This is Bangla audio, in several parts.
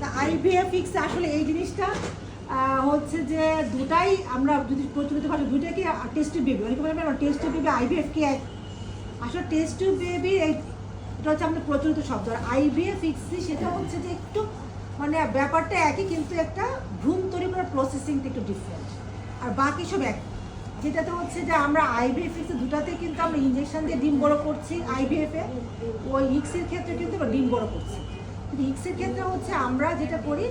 তা আইভিএফ ফিক্স আসলে এই জিনিসটা হচ্ছে যে দুটাই আমরা যদি প্রচলিত ভাবে দুটাকে টেস্ট বেবি অনেকে বলে টেস্ট বেবি আইভিএফ কি? এক আসলে টেস্ট বেবি এটা হচ্ছে আমাদের প্রচলিত শব্দ। আর আইভিএফ ফিক্সি সেটা হচ্ছে যে একটু মানে ব্যাপারটা একই, কিন্তু একটা ভ্রূণ তৈরি করার প্রসেসিংটা একটু ডিফারেন্ট আর বাকি সব এক যেটাতে হচ্ছে যে আমরা আইভিএফ ফিক্সে দুটাতে কিন্তু আমরা ইঞ্জেকশন দিয়ে ডিম বড় করছি আইভিএফ এ। ওই ইক্সের ক্ষেত্রে কিন্তু ডিম বড় করছি। ইক্সের ক্ষেত্রে হচ্ছে আমরা যেটা করি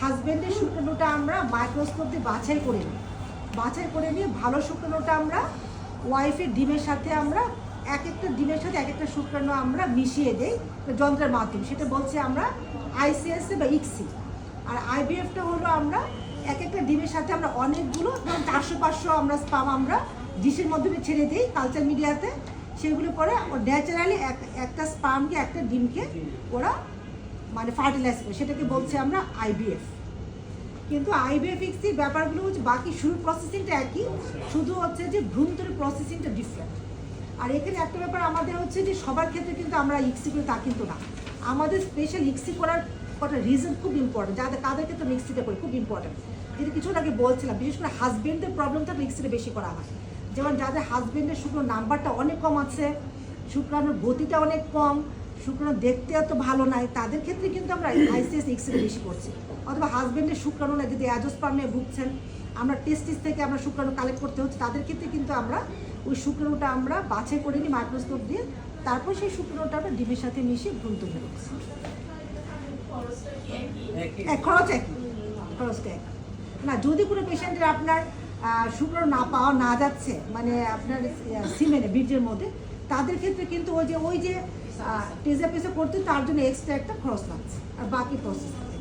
হাজব্যান্ডের শুকনোটা আমরা মাইক্রোস্কোপ দিয়ে বাছাই করে নিই। বাছাই করে নিয়ে ভালো শুকনোটা আমরা ওয়াইফের ডিমের সাথে আমরা এক একটা ডিমের সাথে এক একটা শুকনো আমরা মিশিয়ে দেই যন্ত্রের মাধ্যমে। সেটা বলছি আমরা আইসিএস বা ইক্সি আর আইবিএফটা হলো আমরা এক একটা ডিমের সাথে আমরা অনেকগুলো, ধরুন চারশো, পাঁচশো আমরা স্পাম আমরা ডিশের মাধ্যমে ছেড়ে দিই কালচার মিডিয়াতে সেগুলো পরে ন্যাচারালি এক, একটা স্পামকে একটা ডিমকে ওরা মানে ফার্টিলাইজ করে সেটাকে বলছি আমরা আইবিএফ কিন্তু আইবিএফ আইবিএফএক্সির ব্যাপারগুলো হচ্ছে বাকি শুরু প্রসেসিংটা একই, শুধু হচ্ছে যে ভ্রূণতরী প্রসেসিংটা ডিফারেন্ট আর এখানে একটা ব্যাপার আমাদের হচ্ছে যে সবার ক্ষেত্রে কিন্তু আমরা ইক্সি করি তা কিন্তু না। আমাদের স্পেশাল ইক্সি করার কটা রিজন খুব ইম্পর্টেন্ট যাদের কাদের ক্ষেত্রে আমরা ইক্সিটা করি, খুব ইম্পর্টেন্ট যেটা কিছু আগে বলছিলাম, বিশেষ করে হাজবেন্ডের প্রবলেম থাকলে ইক্সিটা বেশি করা হয়। যেমন যাদের হাজবেন্ডের শুকনো নাম্বারটা অনেক কম আছে, শুক্রাণুর গতিটা অনেক কম শুক্রাণু দেখতে এত ভালো নাই, তাদের ক্ষেত্রে কিন্তু আমরা আইসিএস এক্সরে বেশি করছি। অথবা হাজব্যান্ডের শুক্রাণু না যদি অ্যাজোস্পাম নিয়ে ভুগছেন, আমরা টেস্টিস থেকে আমরা শুক্রাণু কালেক্ট করতে হচ্ছে, তাদের ক্ষেত্রে কিন্তু আমরা ওই শুক্রাণুটা আমরা বাছাই করে নিই মাইক্রোস্কোপ দিয়ে, তারপর সেই শুক্রাণুটা আমরা ডিমের সাথে মিশিয়ে করছি এক খরচ একই খরচটা এক। না, যদি কোনো পেশেন্টের আপনার শুক্রাণু না পাওয়া, না যাচ্ছে মানে আপনার সিমেনে বীর্যের মধ্যে, তাদের ক্ষেত্রে কিন্তু ওই যে ওই যে টেজা পিসে করতে তার জন্য এক্সট্রা একটা খরচ লাগছে আর বাকি প্রসেস